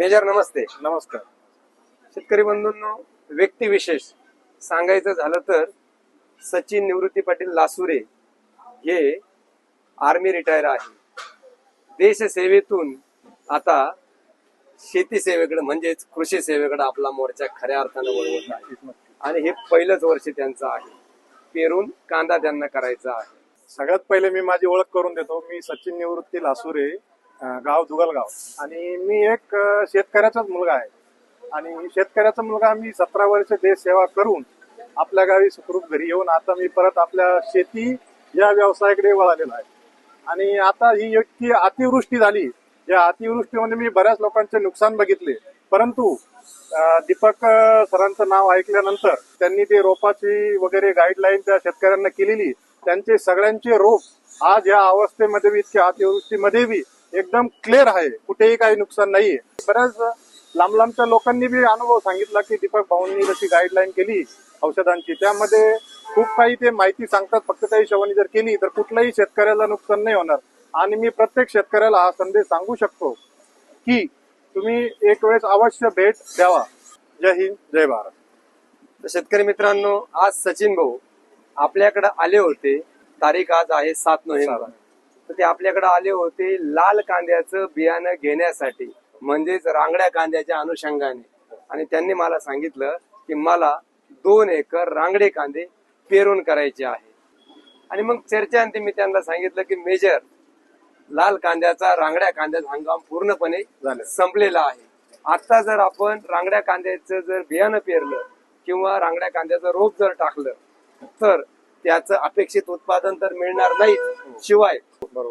Major नमस्ते. नमस्कार. शेतकरी बंधूंनो व्यक्तिविशेष सांगायचं झालं तर सचिन निवृत्ती पाटील लासुरे हे आर्मी रिटायर आहे. देशसेवेतून आता शेती सेवेकडे म्हणजेच कृषी सेवेकडे आपला मोर्चा खऱ्या अर्थानं वळवत आहे. आणि हे पहिलंच वर्ष त्यांचं आहे. पेरून कांदा त्यांना करायचा आहे. सगळ्यात पहिले मी माझी ओळख करून देतो. मी सचिन निवृत्ती लासुरे गाव दुगलगाव आणि मी एक शेतकऱ्याचाच मुलगा आहे. आणि शेतकऱ्याचा मुलगा मी सतरा वर्ष देश सेवा करून आपल्या गावी सुखरूप घरी येऊन आता मी परत आपल्या शेती या व्यवसायाकडे वळालेलो आहे. आणि आता ही इतकी अतिवृष्टी झाली. या अतिवृष्टीमध्ये मी बऱ्याच लोकांचे नुकसान बघितले. परंतु दीपक सरांचं नाव ऐकल्यानंतर त्यांनी ते रोपाची वगैरे गाईडलाईन त्या शेतकऱ्यांना केलेली. त्यांचे सगळ्यांचे रोप आज या अवस्थेमध्ये बी इतक्या अतिवृष्टीमध्ये बी एकदम क्लिअर आहे. कुठेही काही नुकसान नाहीये. बऱ्याच लांब लांबच्या लोकांनी बी अनुभव सांगितला की दीपक भाऊंनी जशी गाईडलाईन केली औषधांची त्यामध्ये खूप काही ते माहिती सांगतात. फक्त त्या हिशोबाने जर केली तर कुठल्याही शेतकऱ्याला नुकसान नाही होणार. आणि मी प्रत्येक शेतकऱ्याला हा संदेश सांगू शकतो की तुम्ही एक वेळेस अवश्य भेट द्यावा. जय हिंद जय भारत. तर शेतकरी मित्रांनो आज सचिन भाऊ आपल्याकडे आले होते. तारीख आज आहे सात नोव्हेंबर. तर ते आपल्याकडे आले होते लाल कांद्याचं बियाणं घेण्यासाठी म्हणजेच रांगड्या कांद्याच्या अनुषंगाने. आणि त्यांनी मला सांगितलं की मला दोन एकर रांगडे कांदे पेरून करायचे आहे. आणि मग चर्चेअंती मी त्यांना सांगितलं की मेजर लाल कांद्याचा रांगड्या कांद्याचा हंगाम पूर्णपणे झालं. संपलेला आहे. आता जर आपण रांगड्या कांद्याचं जर बियाणं पेरलं किंवा रांगड्या कांद्याचं रोप जर टाकलं तर त्याचं अपेक्षित उत्पादन तर मिळणार नाही शिवाय.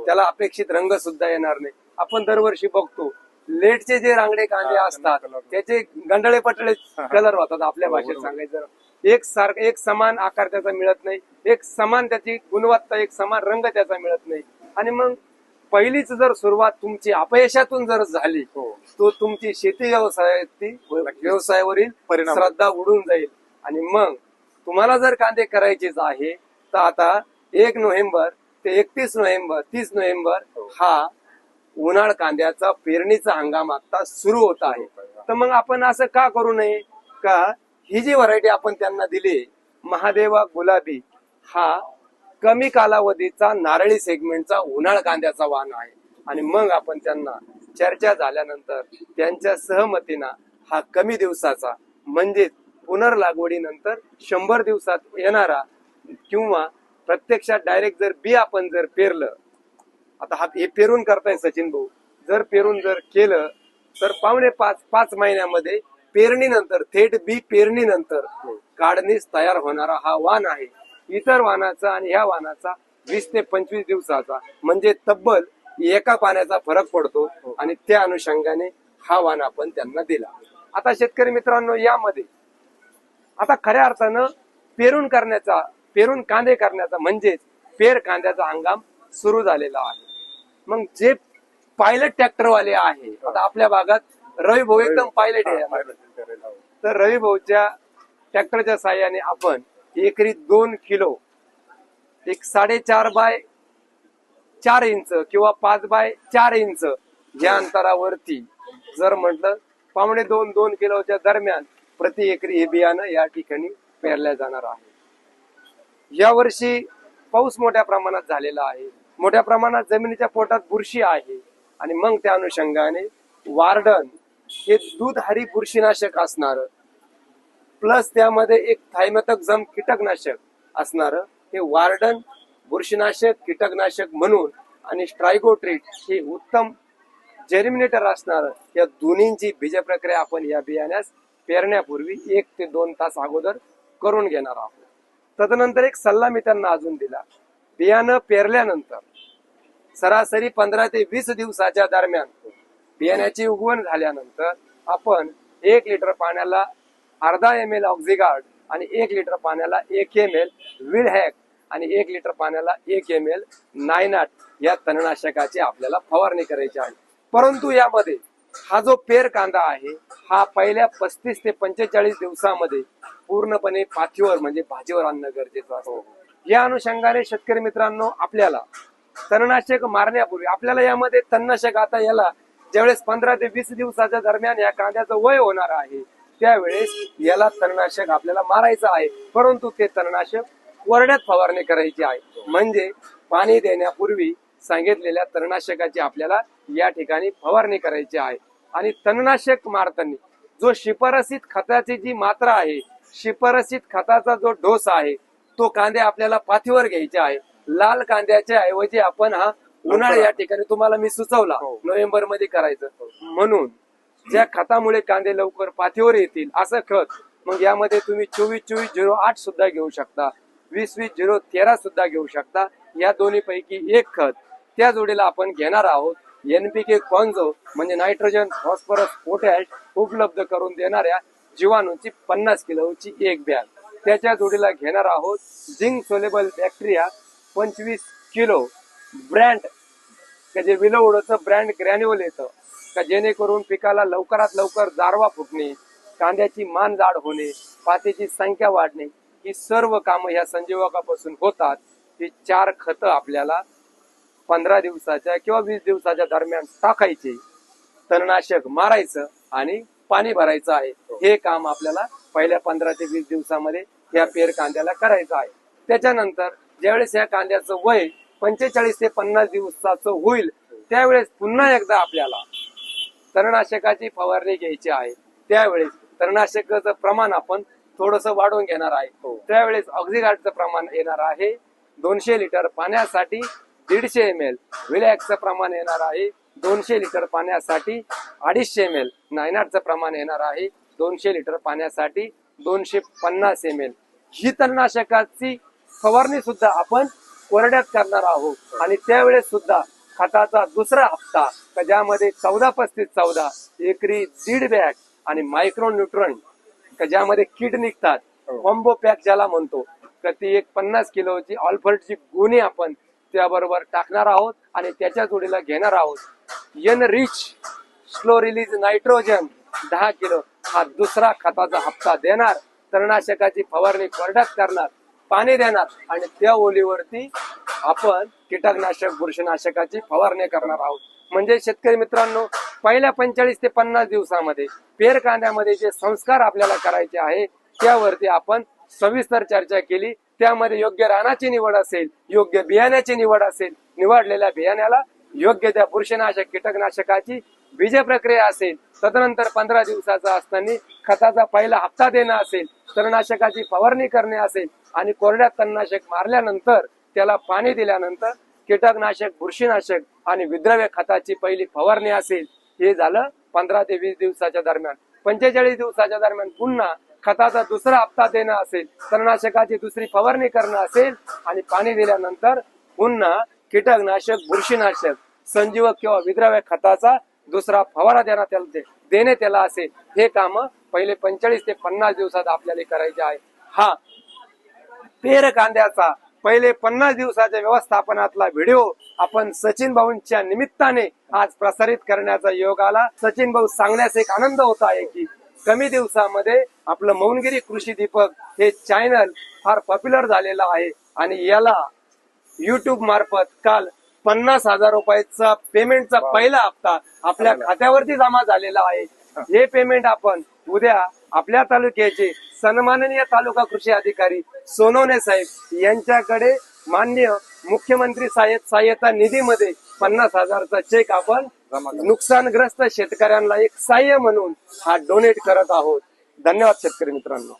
त्याला अपेक्षित रंग सुद्धा येणार नाही आपण दरवर्षी बघतो लेटचे जे रांगडे कांदे असतात. त्याचे गंडळे पटळे. कलर होतात आपल्या भाषेत. सांगायचं एक सार एक समान आकार त्याचा मिळत नाही एक समान त्याची गुणवत्ता एक समान रंग त्याचा मिळत नाही आणि मग पहिलीच जर सुरुवात तुमची अपयशातून जर झाली हो. तो तुमची शेती व्यवसायाची व्यवसायावरील. श्रद्धा उडून जाईल आणि मग तुम्हाला जर कांदे करायचेच आहे तर आता एक नोव्हेंबर ते एकतीस नोव्हेंबर तीस नोव्हेंबर हो. हा उन्हाळ कांद्याचा पेरणीचा हंगाम आता सुरू होत आहे. तर मग आपण असं का करू नये? का ही जी व्हरायटी आपण त्यांना दिली महादेवा गुलाबी हा कमी कालावधीचा नारळी सेगमेंटचा उन्हाळ कांद्याचा वाण आहे. आणि मग आपण त्यांना चर्चा झाल्यानंतर त्यांच्या सहमतीनं हा कमी दिवसाचा म्हणजे पुनर्लागवडीनंतर शंभर दिवसात येणारा किंवा प्रत्यक्षात डायरेक्ट जर बी आपण जर पेरलं आता हा हे पेरून करताय सचिन भाऊ. जर पेरून जर केलं तर पावणे पाच पाच महिन्यामध्ये पेरणीनंतर थेट बी पेरणीनंतर काढणीस तयार होणारा हा वाण आहे. इतर वाहनाचा आणि ह्या वाहनाचा वीस ते पंचवीस दिवसाचा म्हणजे तब्बल एका पाण्याचा फरक पडतो आणि त्या अनुषंगाने हा वाण आपण त्यांना दिला. आता शेतकरी मित्रांनो यामध्ये आता खऱ्या अर्थानं पेरून करण्याचा पेरून कांदे करण्याचा म्हणजेच पेर कांद्याचा हंगाम सुरू झालेला आहे. मग जे पायलट ट्रॅक्टरवाले आहे आता आपल्या भागात रवी भाऊ एकदम पायलट आहे तर रवी भाऊच्या ट्रॅक्टरच्या साह्याने आपण एकरी दोन किलो एक साडेचार बाय चार इंच किंवा पाच बाय चार इंच या अंतरावरती जर म्हटलं पावणे दोन दोन किलोच्या दरम्यान प्रति एकरी हे बियाणं या ठिकाणी पेरल्या जाणार आहे. या वर्षी पाऊस मोठ्या प्रमाणात झालेला आहे. मोठ्या प्रमाणात जमिनीच्या पोटात बुरशी आहे आणि मग त्या अनुषंगाने वार्डन हे दूध हरी बुरशीनाशक असणार प्लस त्यामध्ये एक थायमतक जम कीटकनाशक असणार हे वार्डन बुरशीनाशक कीटकनाशक म्हणून आणि स्ट्रायगोट्रीट हे उत्तम जेरिमिनेटर असणार या दोन्हींची बीज प्रक्रिया आपण या बियाण्यास पेरण्यापूर्वी एक ते दोन तास अगोदर करून घेणार आहोत. तदनंतर एक सल्ला मी त्यांना अजून दिला. बियाणं पेरल्यानंतर सरासरी पंधरा ते वीस दिवसाच्या दरम्यान बियाण्याची उगवण झाल्यानंतर आपण एक लिटर पाण्याला अर्धा एम एल ऑक्झिगार्ड आणि एक लिटर पाण्याला एक एम एल विल हॅक आणि एक लिटर पाण्याला एक एम एल नायनाट या तणनाशकाची आपल्याला फवारणी करायची आहे. परंतु यामध्ये हा जो पेर कांदा आहे हा पहिल्या पस्तीस ते पंचेचाळीस दिवसामध्ये पूर्णपणे पाथीवर म्हणजे भाजीवर आणणं गरजेचं असतं. या अनुषंगाने शेतकरी मित्रांनो आपल्याला तणनाशक मारण्यापूर्वी आपल्याला यामध्ये तणनाशक आता याला ज्यावेळेस पंधरा ते वीस दिवसाच्या दरम्यान या कांद्याचं वय होणार आहे त्यावेळेस याला तणनाशक आपल्याला मारायचं आहे. परंतु ते तणनाशक कोरड्यात फवारणी करायची आहे. म्हणजे पाणी देण्यापूर्वी सांगितलेल्या तणनाशकाची आपल्याला या ठिकाणी फवारणी करायची आहे. आणि तणनाशक मारताना जो शिफारसीत खताची जी मात्रा आहे शिफारसीत खताचा जो डोस आहे तो कांदे आपल्याला पाथीवर घ्यायचे आहे. लाल कांद्याच्या ऐवजी आपण हा उन्हाळा या ठिकाणी तुम्हाला मी सुचवला हो. नोव्हेंबरमध्ये करायचं. म्हणून ज्या खतामुळे कांदे लवकर पाथीवर येतील असं खत मग यामध्ये तुम्ही चोवीस चोवीस झिरो आठ सुद्धा घेऊ शकता वीस वीस झिरो तेरा सुद्धा घेऊ शकता. या दोन्ही पैकी एक खत त्या जोडीला आपण घेणार आहोत. एनपीके कॉन्झो म्हणजे नायट्रोजन फॉस्फरस पोटॅश उपलब्ध करून देणाऱ्या जीवाणूची पन्नास किलोची एक बॅग. त्याच्या जोडीला घेणार आहोत झिंक सोलेबल बॅक्टेरिया पंचवीस किलो. ब्रँड का जे विलवडचं ब्रँड ग्रॅन्युअल येतं का जेणेकरून पिकाला लवकरात लवकर जारवा फुटणे कांद्याची मान जाड होणे पातीची संख्या वाढणे ही सर्व कामं ह्या संजीवकापासून होतात. ही चार खतं आपल्याला पंधरा दिवसाच्या किंवा वीस दिवसाच्या दरम्यान टाकायचे. तणनाशक मारायचं आणि पाणी भरायचं आहे. हे काम आपल्याला पहिल्या पंधरा ते वीस दिवसामध्ये या पेर कांद्याला करायचं आहे. त्याच्यानंतर ज्यावेळेस या कांद्याचं वय पंचेचाळीस ते पन्नास दिवसाचं होईल त्यावेळेस पुन्हा एकदा आपल्याला तणनाशकाची फवारणी घ्यायची आहे. त्यावेळेस तणनाशकाचं प्रमाण आपण थोडस वाढवून घेणार आहे. त्यावेळेस ऑक्झिगार्डचं प्रमाण येणार आहे. दोनशे लिटर पाण्यासाठी दीडशे एम एल विलॅक्सचं प्रमाण येणार आहे दोनशे लिटर पाण्यासाठी अडीचशे एम एल नायनाटचं प्रमाण येणार आहे दोनशे लिटर पाण्यासाठी दोनशे पन्नास एम एल ही तणनाशकाची फवारणी सुद्धा आपण कोरड्यात करणार आहोत. आणि त्यावेळेस सुद्धा खताचा दुसरा हप्ता का ज्यामध्ये चौदा पस्तीस चौदा एकरी दीड बॅग आणि मायक्रो न्यूट्रन का ज्यामध्ये कीड निघतात. कॉम्बो पॅक ज्याला म्हणतो तर ती एक पन्नास किलोची ऑल्फर्टची गुन्हे आपण त्याबरोबर टाकणार आहोत आणि त्याच्या जोडीला घेणार आहोत. N rich slow release nitrogen दहा किलो. हा दुसरा खताचा हप्ता देणार. तणनाशकाची फवारणी कोरड्यात करणार. पाणी देणार. आणि त्या ओलीवरती आपण कीटकनाशक बुरशीनाशकाची फवारणी करणार आहोत. म्हणजे शेतकरी मित्रांनो पहिल्या पंचेचाळीस ते पन्नास दिवसामध्ये पेर कांद्यामध्ये जे संस्कार आपल्याला करायचे आहे त्यावरती आपण सविस्तर चर्चा केली. त्यामध्ये योग्य रानाची निवड असेल योग्य बियाण्याची निवड असेल निवडलेल्या बियाण्याला योग्य त्या बुरशीनाशक कीटकनाशकाची बीज प्रक्रिया असेल तदनंतर पंधरा दिवसाचा असताना खताचा पहिला हप्ता देणं असेल तणनाशकाची फवारणी करणे असेल आणि कोरड्या तणनाशक मारल्यानंतर त्याला पाणी दिल्यानंतर कीटकनाशक बुरशीनाशक आणि विद्रव्य खताची पहिली फवारणी असेल. हे झालं पंधरा ते वीस दिवसाच्या दरम्यान. पंचेचाळीस दिवसाच्या दरम्यान पुन्हा खताचा दुसरा हप्ता देणं असेल तणनाशकाची दुसरी फवारणी करणं असेल आणि पाणी दिल्यानंतर पुन्हा कीटकनाशक बुरशीनाशक संजीवक किंवा विद्राव्य खताचा दुसरा फवारा देण्यात त्याला देणे त्याला असेल. हे काम पहिले पंचेचाळीस ते पन्नास दिवसात आपल्याला करायचे आहे. हा. पेर कांद्याचा पहिले पन्नास दिवसाच्या व्यवस्थापनातला व्हिडिओ आपण सचिन भाऊंच्या निमित्ताने आज प्रसारित करण्याचा योग आला. सचिन भाऊ सांगण्यास एक आनंद होता आहे की कमी दिवसामध्ये आपलं मौनगिरी कृषी दीपक हे चॅनल फार पॉप्युलर झालेलं आहे. आणि याला युट्यूब मार्फत काल पन्नास हजार रुपयाचा पेमेंटचा पहिला हप्ता आपल्या खात्यावरती जमा झालेला आहे. हे. पेमेंट आपण उद्या आपल्या तालुक्याचे सन्माननीय तालुका कृषी अधिकारी सोनवणे साहेब यांच्याकडे मान्य मुख्यमंत्री साहेब सहाय्यता निधीमध्ये पन्नास हजारचा चेक आपण नुकसानग्रस्त शेतकऱ्यांना एक सहाय्य म्हणून हा डोनेट करत आहोत. धन्यवाद शेतकरी मित्रांनो.